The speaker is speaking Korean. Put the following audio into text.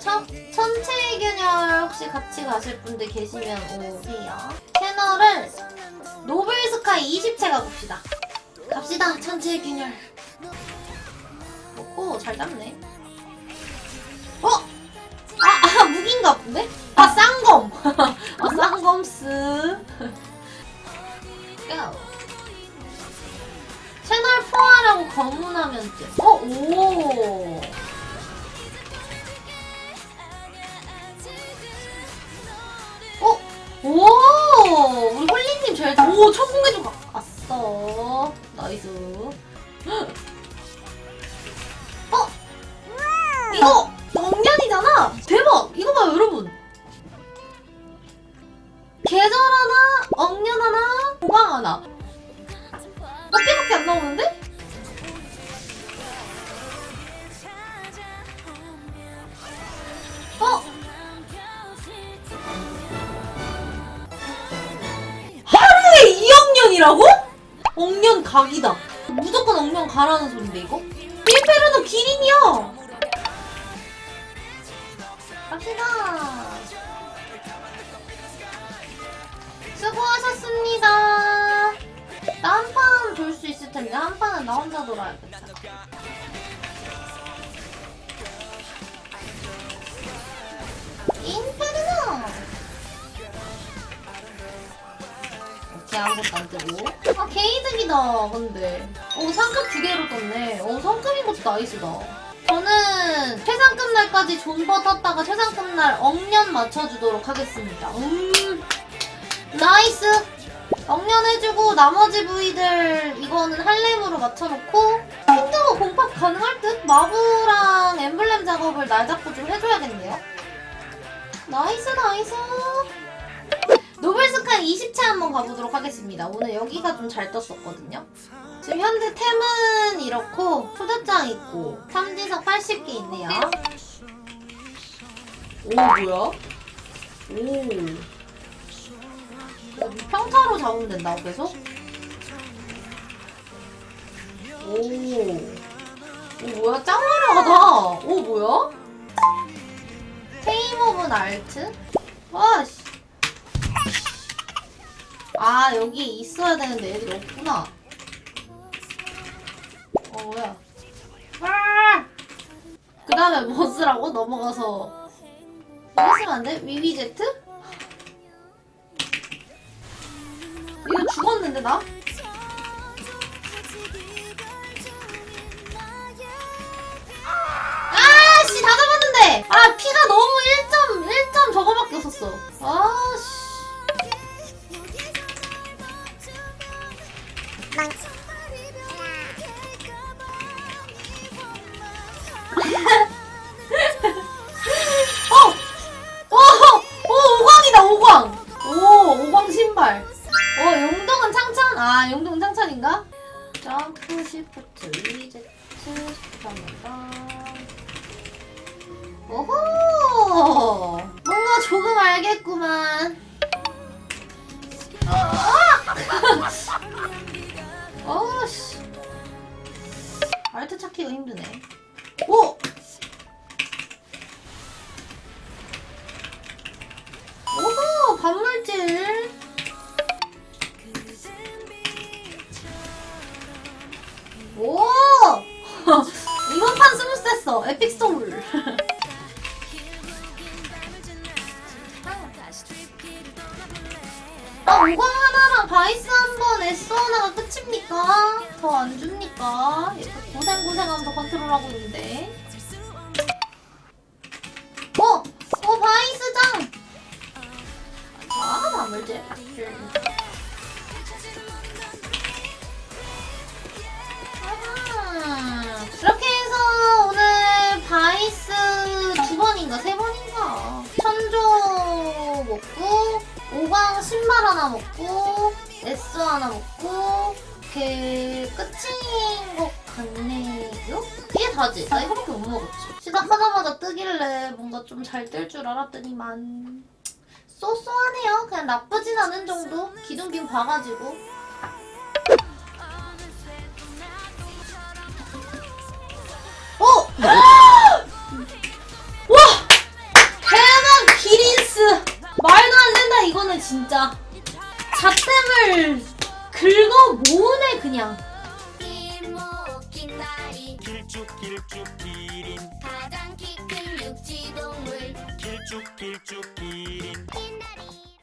천, 천체 균열 혹시 같이 가실 분들 계시면 오세요. 채널을 노블스카이 20채 가봅시다. 갑시다, 천체 균열. 먹고 잘 잡네. 어? 아, 아 무기인가 본데? 아, 쌍검! 아, 쌍검스. 고! 채널 포화라고 검문하면 돼. 어, 오! 오! 우리 홀리님 잘, 오! 천공해줘 가, 아싸. 나이스. 어? 이거! 영년이잖아! 대박! 이거 봐요, 여러분! 계절 하나, 억년 하나, 보강 하나. 몇 개밖에 안 나오는데? 억년이라고? 억년 각이다. 무조건 억년 가라는 소린데 이거? 일페르노 기린이야. 갑시다. 수고하셨습니다. 나 한 판 돌 수 있을 텐데 한 판은 나 혼자 돌아야겠다. 오케이 아무것도 안 뜨고. 아 개이득이다 근데. 오 상급 두 개로 떴네. 오 상급인 것도 나이스다. 저는 최상급 날까지 존버 떴다가 최상급 날 억년 맞춰주도록 하겠습니다. 음 나이스. 억년 해주고 나머지 부위들 이거는 할렘으로 맞춰놓고 킨드가 공팍 가능할 듯? 마부랑 엠블렘 작업을 날 잡고 좀 해줘야겠네요 나이스 나이스 노블스카이 20채 한번 가보도록 하겠습니다 오늘 여기가 좀 잘 떴었거든요 지금 현재 템은 이렇고 초대장 있고 3지석 80개 있네요 오 뭐야? 오 평타로 잡으면 된다고 계속? 오. 오 뭐야 짱 화려하다. 오 뭐야? 오브 알트? 와씨. 아 여기 있어야 되는데 애들이 없구나. 어 뭐야? 그 다음에 뭐 쓰라고? 넘어가서 이거 쓰면 안 돼? 위위제트? 이거 죽었는데 나? 아씨 다 잡았는데 아 피가 너무 1점 1점 저거밖에 없었어 아씨 어! 오! 오! 오광이다 오광 오 오광 신발 어 용동은 창찬? 아 용동은 창찬인가? 점프 시프트 리제트 시프트합니다 오호 뭔가 조금 알겠구만 아! 알트 찾기가 힘드네 오! 오호 반물질 오! 이번 판 스무스 했어. 에픽 스토블. 아, 오광 하나랑 바이스 한 번, 하나가 끝입니까? 더 안 줍니까? 이렇게 고생고생하면서 컨트롤하고 있는데. 어! 어, 바이스 장! 아, 마물질. 아하. 이렇게 해서 오늘 바이스 두 번인가 세 번인가 천조 먹고 오광 신발 하나 먹고 S 하나 먹고 이렇게 다지? 나 이거밖에 못 먹었지. 시작하자마자 뜨길래 뭔가 좀 잘 뜰 줄 알았더니만. 쏘쏘하네요. 그냥 나쁘진 않은 정도. 기둥빔 봐가지고. 어! 나이 길쭉 길쭉 기린 가장 키 큰 육지동물 길쭉 길쭉